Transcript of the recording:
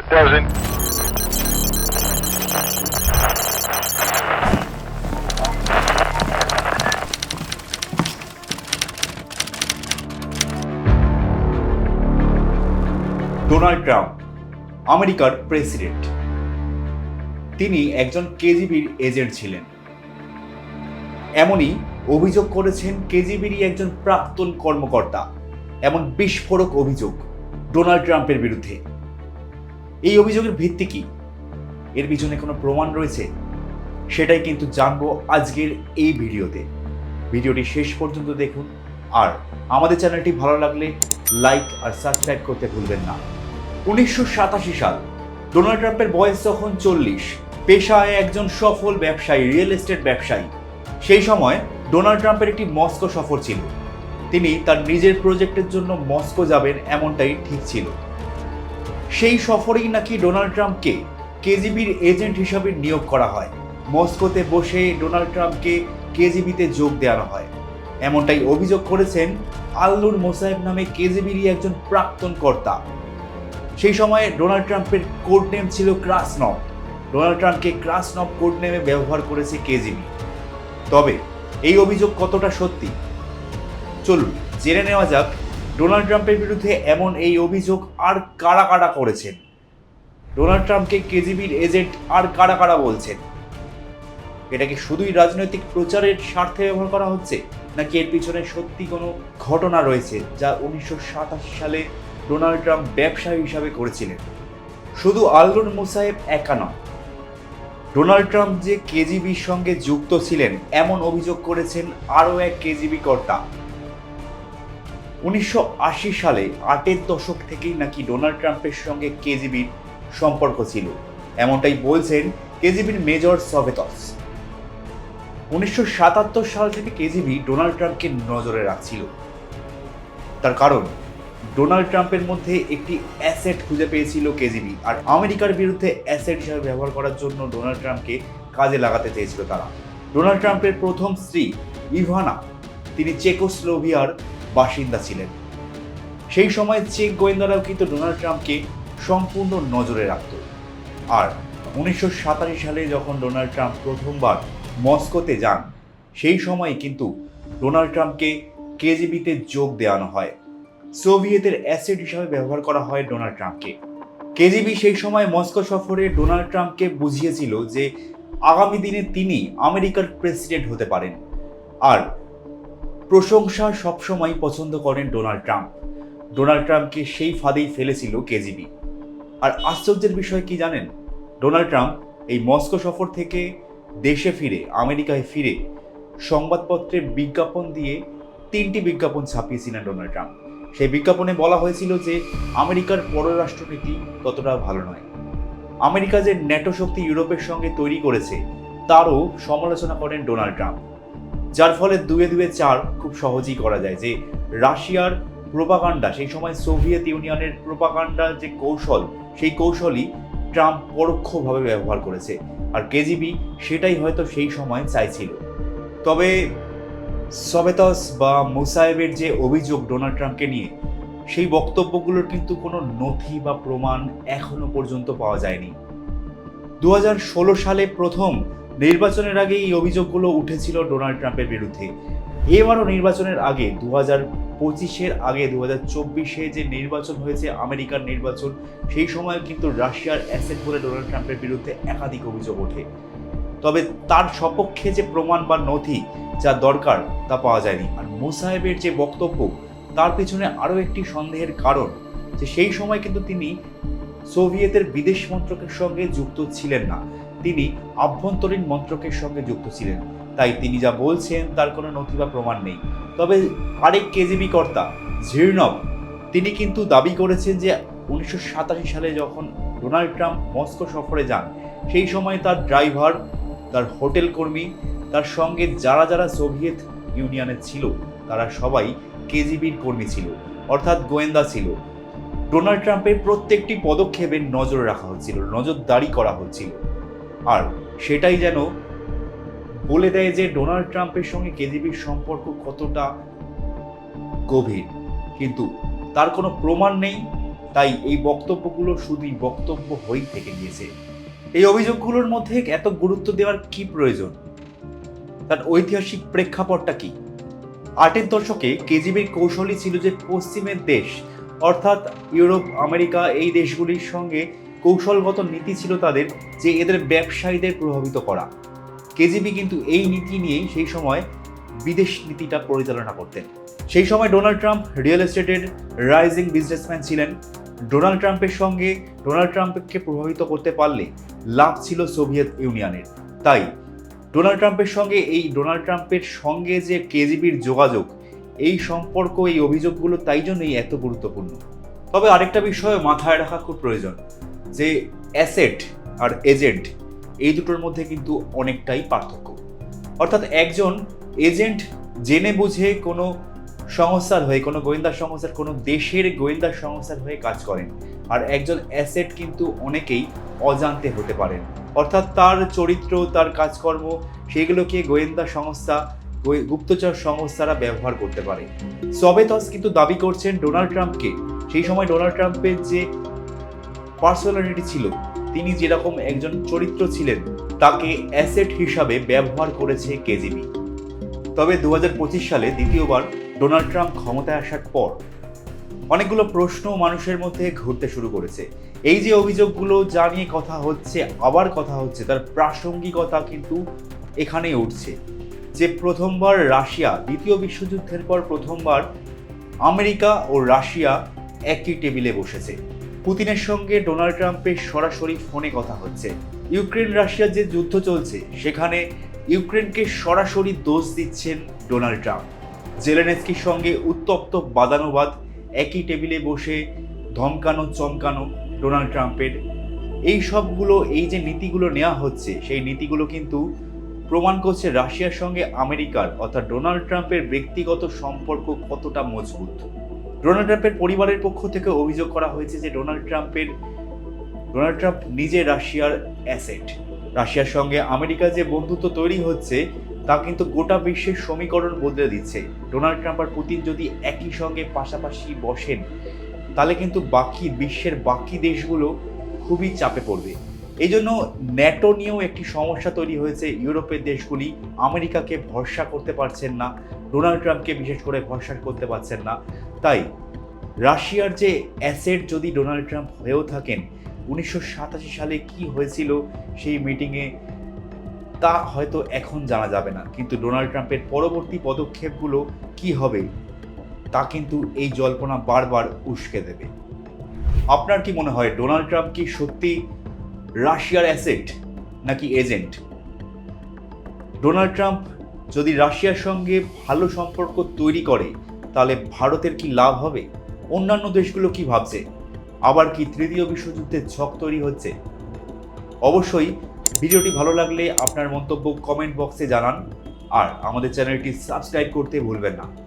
It doesn't. Donald Trump, আমেরিকার president. তিনি একজন কেজিবির এজেন্ট ছিলেন। এমনই অভিযোগ করেছেন কেজিবিরই একজন প্রাক্তন কর্মকর্তা। এমন বিস্ফোরক অভিযোগ ডোনাল্ড ট্রাম্পের বিরুদ্ধে। এই অভিযোগের ভিত্তি কি? এর পিছনে কোনো প্রমাণ রয়েছে? সেটাই কিন্তু জানব আজকের এই ভিডিওতে। ভিডিওটি শেষ পর্যন্ত দেখুন আর আমাদের চ্যানেলটি ভালো লাগলে লাইক আর সাবস্ক্রাইব করতে ভুলবেন না। উনিশশো সাতাশি সাল, ডোনাল্ড ট্রাম্পের বয়স তখন চল্লিশ। পেশায় একজন সফল ব্যবসায়ী, রিয়েল এস্টেট ব্যবসায়ী। সেই সময় ডোনাল্ড ট্রাম্পের একটি মস্কো সফর ছিল। তিনি তার নিজের প্রজেক্টের জন্য মস্কো যাবেন এমনটাই ঠিক ছিল। সেই সফরেই নাকি ডোনাল্ড ট্রাম্পকে কেজিবির এজেন্ট হিসাবে নিয়োগ করা হয়। মস্কোতে বসে ডোনাল্ড ট্রাম্পকে কেজিবিতে যোগ দেওয়ানো হয়। এমনটাই অভিযোগ করেছেন আল্লুর মোসাহেব নামে কেজিবিরই একজন প্রাক্তন কর্তা। সেই সময়ে ডোনাল্ড ট্রাম্পের কোড নেম ছিল ক্রাসনব ডোনাল্ড ট্রাম্পকে ক্রাসনব কোড নেমে ব্যবহার করেছে কেজিবি। তবে এই অভিযোগ কতটা সত্যি? চলুন, জেনে নেওয়া যাক ডোনাল্ড ট্রাম্পের বিরুদ্ধে এমন এই অভিযোগ আর কারা কারা করেছেন? ডোনাল্ড ট্রাম্পকে কেজিবির এজেন্ট আর কারা কারা বলছেন? এটা কি শুধুই রাজনৈতিক প্রচারের স্বার্থে ব্যবহার করা হচ্ছে? নাকি এর পিছনে সত্যি কোনো ঘটনা রয়েছে যা উনিশশো সাতাশি সালে ডোনাল্ড ট্রাম্প ব্যবসায়ী হিসাবে করেছিলেন? শুধু আল্লুর মুসাহেব একা নয় ডোনাল্ড ট্রাম্প যে কেজিবির সঙ্গে যুক্ত ছিলেন, এমন অভিযোগ করেছেন আরও এক কেজিবি কর্তা। উনিশশো আশি সালে আটের দশক থেকেই নাকি ডোনাল্ড ট্রাম্পের সঙ্গে কেজিবির সম্পর্ক ছিল। এমনটাই বলছেন কেজিবির মেজর সভেতস। উনিশশো সাতাত্তর সাল থেকে কেজিবি ডোনাল্ড ট্রাম্পকে নজরে রাখছিল। তার কারণ, ডোনাল্ড ট্রাম্পের মধ্যে একটি অ্যাসেট খুঁজে পেয়েছিল কেজিবি আর আমেরিকার বিরুদ্ধে অ্যাসেট হিসাবে ব্যবহার করার জন্য ডোনাল্ড ট্রাম্পকে কাজে লাগাতে চেয়েছিল তারা। ডোনাল্ড ট্রাম্পের প্রথম স্ত্রী ইভানা, তিনি চেকোস্লোভিয়ার বাসিন্দা ছিলেন। সেই সময় চেক গোয়েন্দারাও কিন্তু ডোনাল্ড ট্রাম্পকে সম্পূর্ণ নজরে রাখত। আর উনিশশো সাতাশি সালে যখন ডোনাল্ড ট্রাম্প প্রথমবার মস্কোতে যান, সেই সময় কিন্তু ডোনাল্ড ট্রাম্পকে কেজিবিতে যোগ দেওয়ানো হয়। সোভিয়েতের অ্যাসেট হিসাবে ব্যবহার করা হয় ডোনাল্ড ট্রাম্পকে। কেজিবি সেই সময় মস্কো সফরে ডোনাল্ড ট্রাম্পকে বুঝিয়েছিল যে আগামী দিনে তিনি আমেরিকার প্রেসিডেন্ট হতে পারেন। আর প্রশংসা সবসময় পছন্দ করেন ডোনাল্ড ট্রাম্প। ডোনাল্ড ট্রাম্পকে সেই ফাঁদেই ফেলেছিল কেজিবি। আর আশ্চর্যের বিষয় কি জানেন? ডোনাল্ড ট্রাম্প এই মস্কো সফর থেকে দেশে ফিরে, আমেরিকায় ফিরে, সংবাদপত্রে বিজ্ঞাপন দিয়ে তিনটি বিজ্ঞাপন ছাপিয়েছিলেন ডোনাল্ড ট্রাম্প। সেই বিজ্ঞাপনে বলা হয়েছিল যে, আমেরিকার পররাষ্ট্রনীতি ততটা ভালো নয়। আমেরিকা যে ন্যাটো শক্তি ইউরোপের সঙ্গে তৈরি করেছে, তারও সমালোচনা করেন ডোনাল্ড ট্রাম্প। যার ফলে দুয়ে দুয়ে চার খুব সহজেই করা যায় যে রাশিয়ার প্রোপাগান্ডা, সেই সময় সোভিয়েত ইউনিয়নের প্রোপাগান্ডার যে কৌশল, সেই কৌশলই ট্রাম্প পরোক্ষভাবে ব্যবহার করেছে। আর কেজিবি সেটাই হয়তো সেই সময় চাইছিল। তবে সবেতস বা মুসাইবের যে অভিযোগ ডোনাল্ড ট্রাম্পকে নিয়ে, সেই বক্তব্যগুলোর কিন্তু কোনো নথি বা প্রমাণ এখনও পর্যন্ত পাওয়া যায়নি। দু হাজার ষোলো সালে প্রথম নির্বাচনের আগে এই অভিযোগগুলো উঠেছিল ডোনাল্ড ট্রাম্পের বিরুদ্ধে। এবারও নির্বাচনের আগে দু হাজার পঁচিশের আগে দু হাজার চব্বিশে যে নির্বাচন হয়েছে, আমেরিকার নির্বাচন, সেই সময় কিন্তু রাশিয়ার অ্যাসেট বলে ডোনাল্ড ট্রাম্পের বিরুদ্ধে একাধিক অভিযোগ ওঠে। তবে তার সপক্ষে যে প্রমাণ বা নথি যা দরকার তা পাওয়া যায়নি। আর মুসাহেবের যে বক্তব্য, তার পিছনে আরও একটি সন্দেহের কারণ যে সেই সময় কিন্তু তিনি সোভিয়েতের বিদেশ মন্ত্রকের সঙ্গে যুক্ত ছিলেন না। তিনি আভ্যন্তরীণ মন্ত্রকের সঙ্গে যুক্ত ছিলেন। তাই তিনি যা বলছেন তার কোনো নথি বা প্রমাণ নেই। তবে আরেক কেজিবি কর্তা, ঝিরনব, তিনি কিন্তু দাবি করেছেন যে উনিশশো সাতাশি সালে যখন ডোনাল্ড ট্রাম্প মস্কো সফরে যান, সেই সময় তার ড্রাইভার, তার হোটেল কর্মী, তার সঙ্গে যারা যারা সোভিয়েত ইউনিয়নের ছিল, তারা সবাই কেজিবির কর্মী ছিল, অর্থাৎ গোয়েন্দা ছিল। ডোনাল্ড ট্রাম্পের প্রত্যেকটি পদক্ষেপের নজর রাখা হচ্ছিল, নজরদারি করা হচ্ছিল। আর সেটাই যেন বলে দেয় যে ডোনাল্ড ট্রাম্পের সঙ্গে কেজিবির সম্পর্ক কতটা গভীর। কিন্তু তার কোনো প্রমাণ নেই, তাই এই বক্তব্যগুলো শুধুই বক্তব্য হয়েই থেকে গিয়েছে। এই অভিযোগগুলোর মধ্যে এত গুরুত্ব দেওয়ার কি প্রয়োজন? তার ঐতিহাসিক প্রেক্ষাপটটা কি? আটের দশকে কেজিবির কৌশলই ছিল যে পশ্চিমের দেশ, অর্থাৎ ইউরোপ, আমেরিকা, এই দেশগুলির সঙ্গে কৌশলগত নীতি ছিল তাদের যে এদের ব্যবসায়ীদের প্রভাবিত করা। কেজিবি কিন্তু এই নীতি নিয়েই সেই সময় বিদেশ নীতিটা পরিচালনা করতেন। সেই সময় ডোনাল্ড ট্রাম্প রিয়েল এস্টেটের রাইজিং বিজনেসম্যান ছিলেন। ডোনাল্ড ট্রাম্পের সঙ্গে ডোনাল্ড ট্রাম্পকে প্রভাবিত করতে পারলে লাভ ছিল সোভিয়েত ইউনিয়নের। তাই ডোনাল্ড ট্রাম্পের সঙ্গে এই ডোনাল্ড ট্রাম্পের সঙ্গে যে কেজিবির যোগাযোগ, এই সম্পর্ক, এই অভিযোগগুলো তাই জন্যই এত গুরুত্বপূর্ণ। তবে আরেকটা বিষয় মাথায় রাখা খুব প্রয়োজন। যে অ্যাসেট আর এজেন্ট, এই দুটোর মধ্যে কিন্তু অনেকটাই পার্থক্য। অর্থাৎ একজন এজেন্ট জেনে বুঝে কোনো সংস্থার হয়ে, কোনো গোয়েন্দা সংস্থার, কোনো দেশের গোয়েন্দা সংস্থার হয়ে কাজ করেন। আর একজন অ্যাসেট কিন্তু অনেকেই অজান্তে হতে পারেন। অর্থাৎ তার চরিত্র, তার কাজকর্ম, সেগুলোকে গোয়েন্দা সংস্থা গুপ্তচর সংস্থারা ব্যবহার করতে পারে। সবেতস কিন্তু দাবি করছেন ডোনাল্ড ট্রাম্পকে। সেই সময় ডোনাল্ড ট্রাম্পের যে পার্সোনালিটি ছিল। তিনি যেরকম একজন চরিত্র ছিলেন, তাকে অ্যাসেট হিসাবে ব্যবহার করেছে কেজিবি। তবে দু হাজার পঁচিশ সালে দ্বিতীয়বার ডোনাল্ড ট্রাম্প ক্ষমতায় আসার পর অনেকগুলো প্রশ্ন মানুষের মধ্যে ঘুরতে শুরু করেছে। এই যে অভিযোগগুলো যা নিয়ে কথা হচ্ছে, আবার কথা হচ্ছে, তার প্রাসঙ্গিকতা কিন্তু এখানেই উঠছে। যে প্রথমবার রাশিয়া, দ্বিতীয় বিশ্বযুদ্ধের পর প্রথমবার আমেরিকা ও রাশিয়া একই টেবিলে বসেছে। পুতিনের সঙ্গে ডোনাল্ড ট্রাম্পের সরাসরি ফোনে কথা হচ্ছে। ইউক্রেন, রাশিয়ার যে যুদ্ধ চলছে, সেখানে ইউক্রেনকে সরাসরি দোষ দিচ্ছেন ডোনাল্ড ট্রাম্প। জেলেনেস্কির সঙ্গে উত্তপ্ত বাদানুবাদ, একই টেবিলে বসে ধমকানো, চমকানো ডোনাল্ড ট্রাম্পের। এই সবগুলো, এই যে নীতিগুলো নেওয়া হচ্ছে, সেই নীতিগুলো কিন্তু প্রমাণ করছে রাশিয়ার সঙ্গে আমেরিকার, অর্থাৎ ডোনাল্ড ট্রাম্পের ব্যক্তিগত সম্পর্ক কতটা মজবুত। ডোনাল্ড ট্রাম্পের পরিবারের পক্ষ থেকে অভিযোগ করা হয়েছে যে ডোনাল্ড ট্রাম্পের, ডোনাল্ড ট্রাম্প নিজে রাশিয়ার অ্যাসেট। রাশিয়ার সঙ্গে আমেরিকার যে বন্ধুত্ব তৈরি হচ্ছে, তা কিন্তু গোটা বিশ্বের সমীকরণ বদলে দিচ্ছে। ডোনাল্ড ট্রাম্প আর পুতিন যদি একই সঙ্গে পাশাপাশি বসেন, তাহলে কিন্তু বাকি বিশ্বের বাকি দেশগুলো খুবই চাপে পড়বে। এই জন্য ন্যাটো নিয়েও একটি সমস্যা তৈরি হয়েছে। ইউরোপের দেশগুলি আমেরিকাকে ভরসা করতে পারছেন না। ডোনাল্ড ট্রাম্পকে বিশেষ করে ভরসা করতে পারছেন না। তাই রাশিয়ার যে অ্যাসেট যদি ডোনাল্ড ট্রাম্প হয়েও থাকেন, উনিশশো সাতাশি সালে কি হয়েছিল সেই মিটিংয়ে, তা হয়তো এখন জানা যাবে না। কিন্তু ডোনাল্ড ট্রাম্পের পরবর্তী পদক্ষেপগুলো কি হবে, তা কিন্তু এই জল্পনা বারবার উস্কে দেবে। আপনার কি মনে হয়, ডোনাল্ড ট্রাম্প কি সত্যি রাশিয়ার অ্যাসেট নাকি এজেন্ট? ডোনাল্ড ট্রাম্প যদি রাশিয়ার সঙ্গে ভালো সম্পর্ক তৈরি করে, তাহলে ভারতের কি লাভ হবে? অন্যান্য দেশগুলো কি ভাবছে? আবার কি তৃতীয় বিশ্বযুদ্ধের ছক তৈরি হচ্ছে? অবশ্যই ভিডিওটি ভালো লাগলে আপনার মন্তব্য কমেন্ট বক্সে জানান, আর আমাদের চ্যানেলটি সাবস্ক্রাইব করতে ভুলবেন না।